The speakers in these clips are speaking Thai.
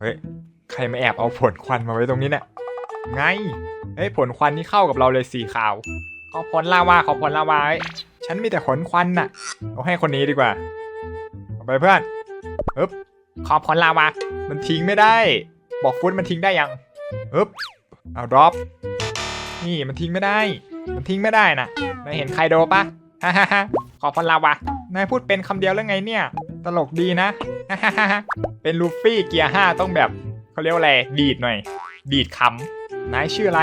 เฮ้ย ใครมาแอบเอาผลควันมาไว้ตรงนี้เนี่ยไง เฮ้ยผลควันนี่เข้ากับเราเลยสีขาว ขอผลลาวาขอผลลาวาเอ้ยฉันมีแต่ผลควันน่ะเอาให้คนนี้ดีกว่าเอาไปเพื่อนอึ๊บขอผลลาวา มันทิ้งไม่ได้ บอกฟุตมันทิ้งได้ยังอึ๊บเอาดรอป นี่มันทิ้งไม่ได้ มันทิ้งไม่ได้นะนายเห็นไครโดปะฮ่าฮ่าฮ่าขอพลลาวะนายพูดเป็นคำเดียวแล้วไงเนี่ย ตลกดีนะ เป็นลูฟี่เกียร์ห้าต้องแบบเขาเรียกว่าอะไร ดีดหน่อย ดีดคำนายชื่ออะไร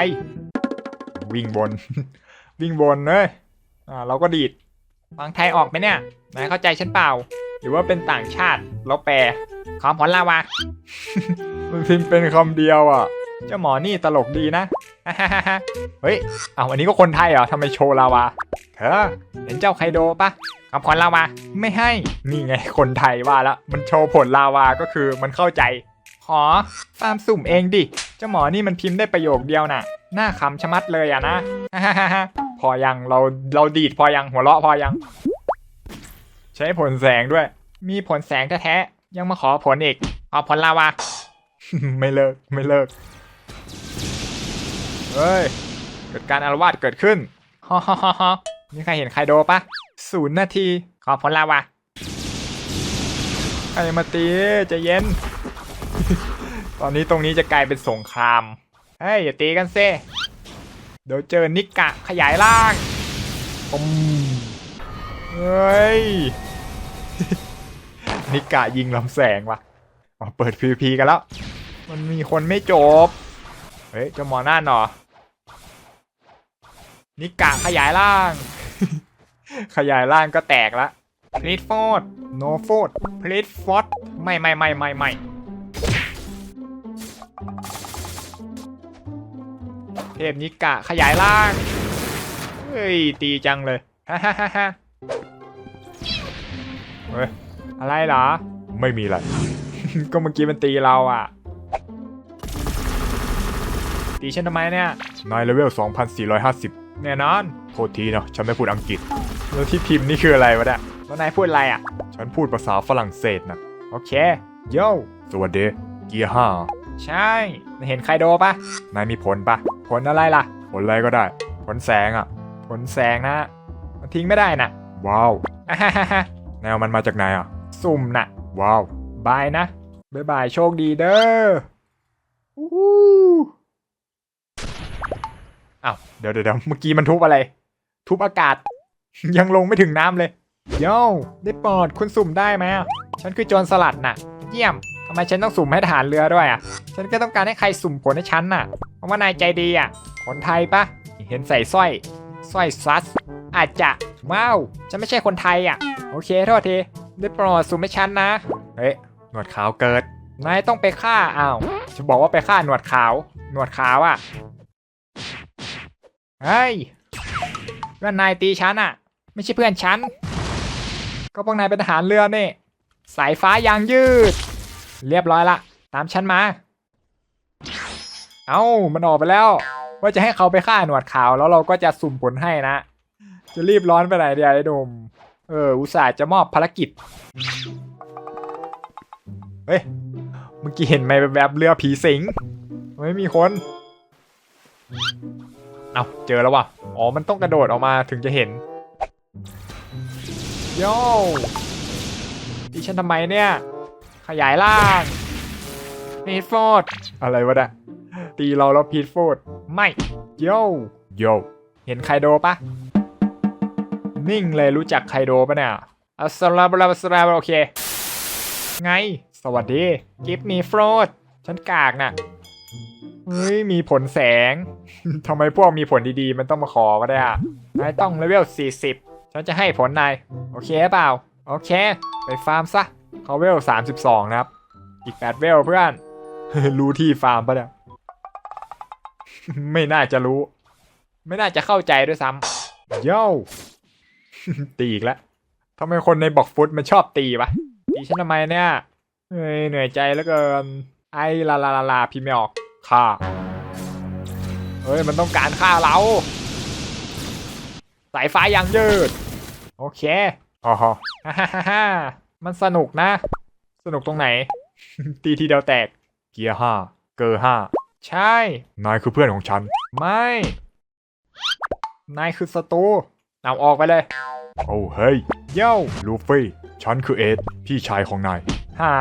วิ่งบน วิ่งบนเอ้ยอ่าเราก็ดีดฟังไทยออกไหมเนี่ย นายเข้าใจฉันเปล่า หรือว่าเป็นต่างชาติเราแปลขอพลลาวะมันพิมพ์เป็นคำเดียวอะ เจ้าหมอนี่ตลกดีนะ เฮ้ย เอาอันนี้ก็คนไทยเหรอทำไมโชว์ลาวา เธอ เห็นเจ้าไคโดปะกับผลลาวา ไม่ให้ นี่ไงคนไทยว่าล้วมันโชว์ผลลาวาก็คือมันเข้าใจขอฟาร์มสุ่มเองดิ เจ้าหมอนี่มันพิมพ์ได้ประโยคเดียวน่ะ หน้าขำชะมัดเลยอะนะ พอยัง เรา เราดีดพอยัง หัวเราะพอยัง ใช้ผลแสงด้วย มีผลแสงแท้ๆ ยังมาขอผลอีกขอผลลาวา ไม่เลิก ไม่เลิก เฮ้ย เกิดการอารวาสเกิดขึ้นฮ่าฮ่าฮ่าฮ่ามีใครเห็นไคโดปะศูนย์นาที ขอผลลาวะใครมาตีจะเย็น ตอนนี้ตรงนี้จะกลายเป็นสงคราม เฮ้ย อย่าตีกันเซ่เดี๋ยวเจอนิกกะขยายร่างปมเฮ้ย นิกกะยิงลำแสงว่ะอ๋อเปิด PVP กันแล้ว มันมีคนไม่จบ เฮ้ยจะมอหน้าหนอ นิกะขยายร่าง ขยายร่างก็แตกละพลิทฟอร์ดโนฟอร์ดพลิทฟอร์ดไม่ไม่ไม่ไม่ไม่เทพนิกะขยายร่าง เฮ้ย ตีจังเลยฮ่าฮ่าฮ่าฮ่าเฮ้ย อะไรเหรอ ไม่มีอะไร ก็เมื่อกี้มันตีเราอะ ตีฉันทำไมเนี่ยนายเลเวล 2,450 แน่นอน โทษทีเนาะ ฉันไม่พูดอังกฤษ แล้วที่พิมพ์นี่คืออะไรวะเนี่ยแล้วนายพูดอะไรอะ ฉันพูดภาษาฝรั่งเศสนะโอเค โย่สวัสดี เกียร์ห้าใช่นายเห็นไคโดปะนายมีผลปะ ผลอะไรล่ะ ผลอะไรก็ได้ ผลแสงอะ ผลแสงนะ มันทิ้งไม่ได้น่ะว้าวอ่าฮ่าฮ่าฮ่าแนวมันมาจากไหนอะ สุ่มน่ะว้าว บายนะ บ๊ายบาย โชคดีเด้ออู้หู อ้าวเดี๋ยวเดี๋ยวเมื่อกี้มันทุบอะไร ทุบอากาศ ยังลงไม่ถึงน้ำเลยโย่ได้โปรดคุณสุ่มได้ไหมฉันคือโจรสลัดน่ะ เยี่ยมทำไมฉันต้องสุ่มให้ทหารเรือด้วยอะ ฉันก็ต้องการให้ใครสุ่มผลให้ฉันน่ะ เพราะว่านายใจดีอะ คนไทยปะ เห็นใส่สร้อย สร้อยซัส อาจจะว้าวฉันไม่ใช่คนไทยอะ โอเคโทษที ได้โปรดสุ่มให้ฉันนะ เฮ้ย หนวดขาวเกิด นายต้องไปฆ่าอ้าวจะบอกว่าไปฆ่าหนวดขาว หนวดขาวอะ เฮ้ยเพื่อนนายตีฉันอะไม่ใช่เพื่อนฉัน ก็พวกนายเป็นทหารเรือนี่ สายฟ้ายางยืด เรียบร้อยละ ตามฉันมา เอา้า มันออกไปแล้ว ว่าจะให้เขาไปฆ่าหนวดขาวแล้วเราก็จะสุ่มผลให้นะ จะรีบร้อนไปไหนเดียวไอ้หนุ่ม เออ อุตส่าห์จะมอบภารกิจ เฮ้ย เมื่อกี้เห็นไหมแบบเรือผีสิง ไม่มีคน เอาเจอแล้วว่ะ อ๋อ มันต้องกระโดดออกมาถึงจะเห็นโย่ตีฉันทำไมเนี่ย ขยายล่างพีทโฟดอะไรวะเนี่ยตีเราแล้วพีทโฟดไม่โย่โย่เห็นไคโดปะนิ่งเลยรู้จักไคโดปะเนี่ยอัสลาบลาบสลาโอเค ไง สวัสดี กิฟมีโฟดฉันกากน่ะ เฮ้ยมีผลแสง ทำไมพวกมีผลดีๆ มันต้องมาขอก็ได้อะนายต้องเลเวล 40 ฉันจะให้ผลนาย โอเคเปล่า โอเค ไปฟาร์มซะเขาเวล 32 นะครับ อีก 8 เวลเพื่อน รู้ที่ฟาร์มปะเนี่ย ไม่น่าจะรู้ ไม่น่าจะเข้าใจด้วยซ้ำโย่ตีอีกแล้วทำไมคนในบอกฟุตมันชอบตีวะ ตีฉันทำไมเนี่ย เฮ้ยเหนื่อยใจแล้วเกิน ไอ้ลาลาลาลาพี่ไม่ออก ฆ่า เฮ้ย มันต้องการฆ่าเรา สายฟ้ายังยืด โอเคอ๋อฮะฮ่าฮ่าฮ่ามันสนุกนะ สนุกตรงไหน ตีทีเดียวแตก เกียร์ห้า เกอร์ห้า ใช่ นายคือเพื่อนของฉัน ไม่ นายคือศัตรูเอาออกไปเลย โอ้เฮ้ยโย่ลูฟี่ ฉันคือเอ็ด พี่ชายของนาย หา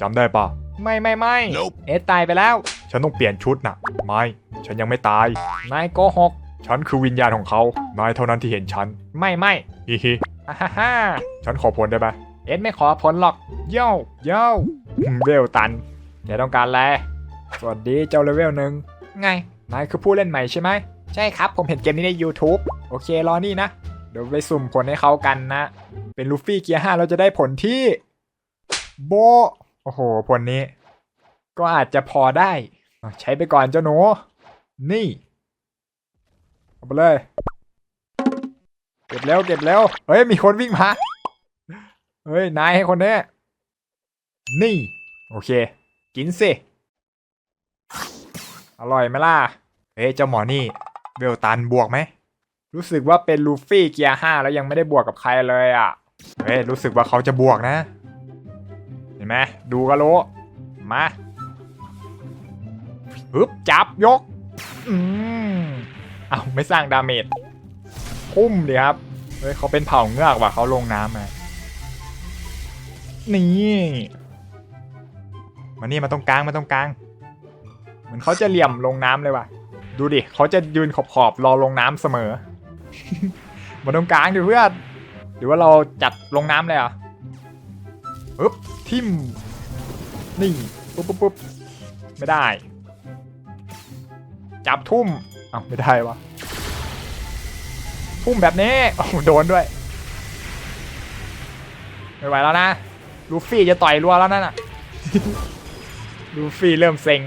จำได้ปะ ไม่ไม่ไม่ Nope เอ็ดตายไปแล้ว ฉันต้องเปลี่ยนชุดนะไม่ ฉันยังไม่ตาย นายโกหก ฉันคือวิญญาณของเขา นายเท่านั้นที่เห็นฉัน ไม่ไม่ฮิฮิอ่าฮ่าฮ่าฉันขอผลได้ปะเอ็ดไม่ขอผลหรอกโย่โย่อืมเวลตันแกต้องการแลสวัสดีเจ้าเลเวลหนึ่งไง นายคือผู้เล่นใหม่ใช่ไหม ใช่ครับ ผมเห็นเกมนี้ใน YouTube โอเค รอนี่นะ เดี๋ยวไปสุ่มผลให้เขากันนะ เป็นลูฟี่เกียร์ห้าเราจะได้ผลที่ โบะโอ้โห ผลนี้ ก็อาจจะพอได้อะ ใช้ไปก่อนเจ้าหนู นี่เอาไปเลย เก็บแล้วเก็บแล้วเฮ้ยมีคนวิ่งมาเฮ้ยนายให้คนนี้นี่ โอเค กินสิอร่อยไหมล่ะเฮ้ยเจ้าหมอนี่เวลตันบวกไหมรู้สึกว่าเป็นลูฟี่เกียร์ห้าแล้วยังไม่ได้บวกกับใครเลยอะเฮ้ยรู้สึกว่าเขาจะบวกนะ เห็นไหมดูก็รู้มา ฮึบจับยก อืมเอาไม่สร้างดาเมจพุ่มดีครับ เฮ้ยเขาเป็นเผ่าเงือกว่ะเขาลงน้ำมา นี่ มานี่มาตรงกลางมาตรงกลาง เหมือนเขาจะเหลี่ยมลงน้ำเลยว่ะ ดูดิเขาจะยืนขอบขอบๆรอลงน้ำเสมอ มาตรงกลางดิเพื่อนหรือว่าเราจัดลงน้ำเลยอะปึ๊บทิมนี่ปุ๊บปุ๊บปุ๊บไม่ได้ จับทุ่มเอ้าไม่ได้วะทุ่มแบบนี้โอ้โดนด้วย ไม่ไหวแล้วนะ ลูฟี่จะต่อยรัวแล้วนั่นน่ะ ลูฟี่เริ่มเซ็ง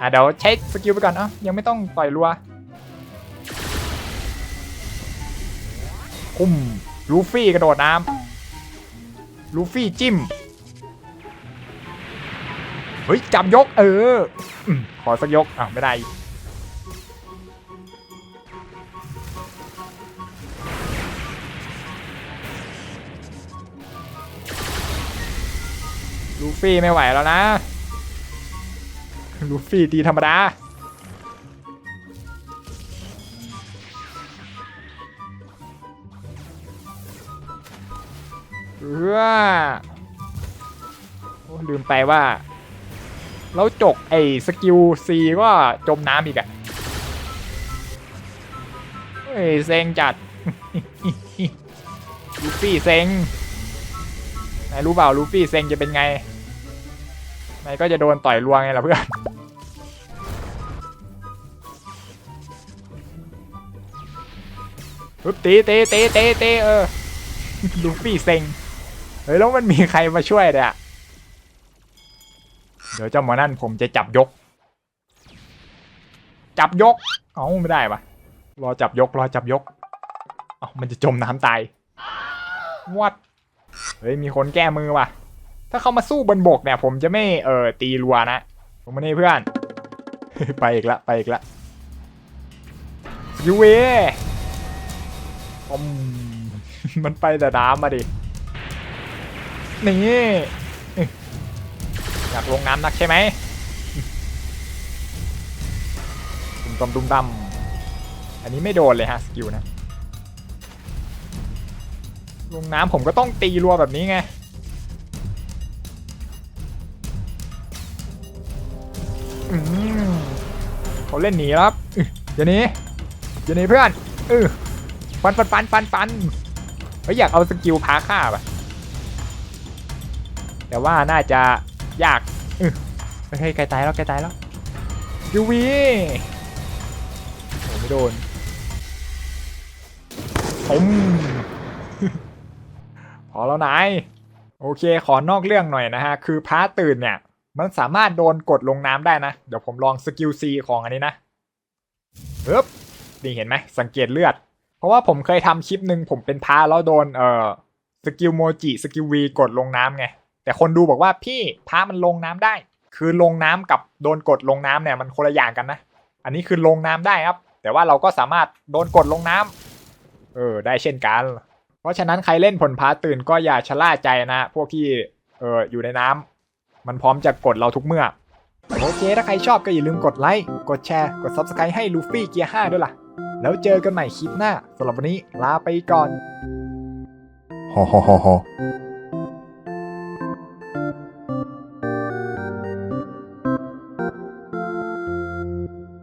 อะเดี๋ยวใช้สกิลไปก่อนเอ้ายังไม่ต้องต่อยรัวคุ้มลูฟี่กระโดดน้ำลูฟี่จิ้ม เฮ้ย จับยก เออ ขอสักยก อะไม่ได้ ลูฟี่ไม่ไหวแล้วนะ ลูฟี่ตีธรรมดาเออโอ้ลืมไปว่า แล้วจกไอ้สกิลซีก็จมน้ำอีกอะเฮ้ยเซ็งจัดลูฟี่เซ็งนายรู้เปล่าลูฟี่เซ็งจะเป็นไง นายก็จะโดนต่อยรวงไงล่ะเพื่อนปึ๊บตีตีตีตีตีเออลูฟี่เซ็งเฮ้ยแล้วมันมีใครมาช่วยเนี่ยเดี๋ยวเจ้าหมอนั่นผมจะจับยก จับยก เอ้าไม่ได้ปะรอจับยกรอจับยก เอ้ามันจะจมน้ำตายวัดเฮ้ยมีคนแก้มือว่ะ ถ้าเขามาสู้บนบกเนี่ย ผมจะไม่เออตีรัวนะ ผมไม่ได้เพื่อน ไปอีกละไปอีกละยูเอมมันไปแต่น้ำมาดิ นี่ อยากลงน้ำนักใช่ไหมตุ้มตำตุ้มตำอันนี้ไม่โดนเลยฮะสกิลนะ ลงน้ำผมก็ต้องตีรัวแบบนี้ไง อืมเขาเล่นหนีครับอื้ออย่าหนีอย่าหนีเพื่อนเออฟันฟันฟันฟันฟันเฮ้ยอยากเอาสกิลพาฆ่าป่ะ แต่ว่าน่าจะยากอื้อเฮ้ยไกลตายแล้วไกลตายแล้วยูวีโอ้ไม่โดนผมพอแล้วนาย โอเคขอนอกเรื่องหน่อยนะฮะ คือพาตื่นเนี่ย มันสามารถโดนกดลงน้ำได้นะ เดี๋ยวผมลองสกิลซีของอันนี้นะปึ๊บนี่เห็นไหมสังเกตเลือด เพราะว่าผมเคยทำคลิปหนึ่งผมเป็นพาแล้วโดนเอ่อสกิลโมจิสกิลวีกดลงน้ำไง แต่คนดูบอกว่าพี่พามันลงน้ำได้ คือลงน้ำกับโดนกดลงน้ำเนี่ยมันคนละอย่างกันนะ อันนี้คือลงน้ำได้ครับ แต่ว่าเราก็สามารถโดนกดลงน้ำเออได้เช่นกัน เพราะฉะนั้นใครเล่นผลพาตื่นก็อย่าชะล่าใจนะ พวกที่เอออยู่ในน้ำ มันพร้อมจะกดเราทุกเมื่อ โอเค ถ้าใครชอบก็อย่าลืมกดไลค์ กดแชร์ กด Subscribe ให้ลูฟี่เกียร์5ด้วยล่ะ แล้วเจอกันใหม่คลิปหน้าสำหรับวันนี้ลาไปก่อนฮ่าฮ่าฮ่าฮ่า